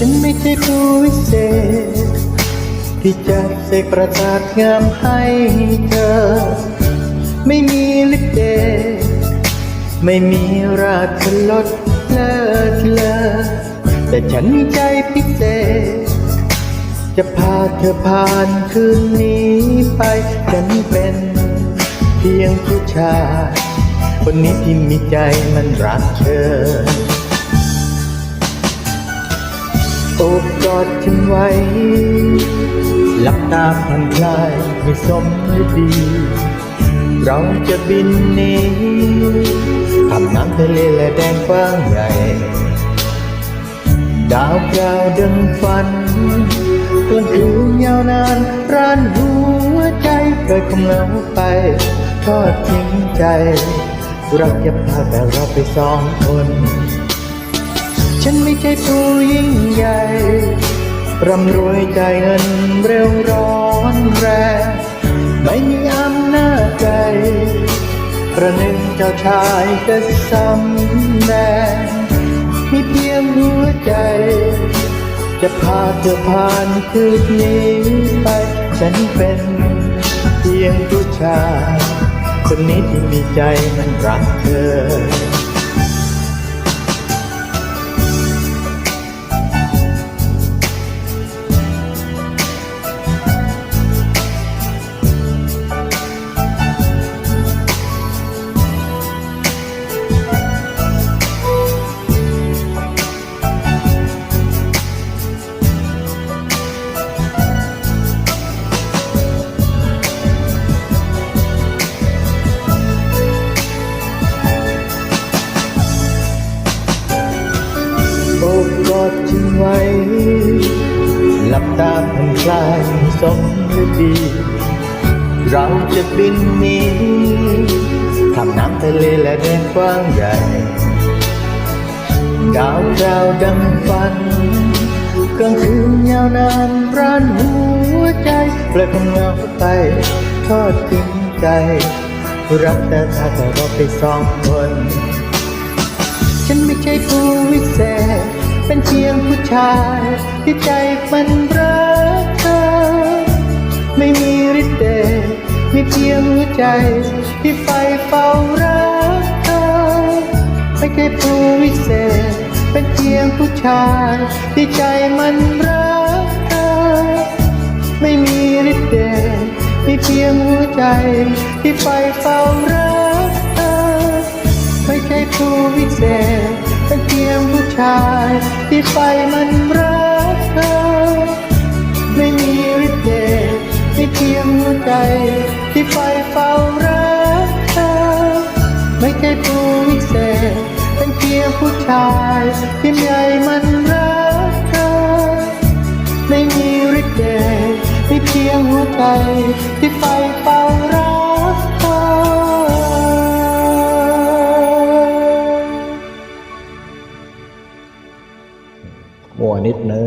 ฉันไม่ใช่ผู้วิเศษ ที่จะเสกประสาทงามให้เธอ ไม่มีลิเดไม่มีราชลดเลิศเลอแต่ฉันมีใจพิเศษ จะพาเธอผ่านคืนนี้ไป ฉันเป็นเพียงผู้ชายคนนี้ที่มีใจมันรักเธอ โอบกอดฉันไว้หลับตาผ่อนคลายไม่สมดี เราจะบินนีทำน้ำทะเลและแดนกว้างใหญ่ ดาวกราวดังฝันกลางคืนยาวนานร้านหัวใจเกิดของเราไปทอดทิ้งใจ รักจะพาแต่เราไปสองคน ฉันไม่ใช่ผู้ยิ่งใหญ่ ร่ำรวยใจเงินเร็วร้อนแรงไม่มีอำนาจใจประหนึ่งเจ้าชายจะสำแดงมีเพียงหัวใจ จะพาเธอผ่านคืนนี้ไป ฉันเป็นเพียงผู้ชายคนนี้ที่มีใจมันรักเธอ ตาผ่อนคลายสมฤดี เราจะบินหนีทำน้ำทะเลและแดนกว้างใหญ่ ดาวดาวดังฝันกลางคืนยาวนานร้านหัวใจเปลยของเราไป ทอดทิ้งใจรักแต่ถ้าแต่เราไปสองคน ฉันไม่ใช่ผู้วิเศษ เป็นเพียงผู้ชายที่ใจมันรักเธอ ไม่มีฤทธิ์เดชมีเพียงหัวใจที่ไฟเฝ้ารักเธอ ไม่ใช่ผู้วิเศษ เป็นเพียงผู้ชายที่ใจมันรักเธอ ไม่มีฤทธิ์เดชมีเพียงหัวใจที่ไฟเฝ้ารักเธอ ไม่ใช่ผู้วิเศษ เป็นเพียง ชายที่ไฟมันรักเธอ ไม่มีฤทธิ์เดชไมีเพียงหัวใจที่ไฟเฝ้ารักเธอ ไม่ใช่ผู้วิเศษเป็นเพียงผู้ชายที่ใหญ่มันรักเธอ ไม่มีฤทธิ์เดชไมีเพียงหัวใจที่ไฟเฝ้า มัวนิดนึง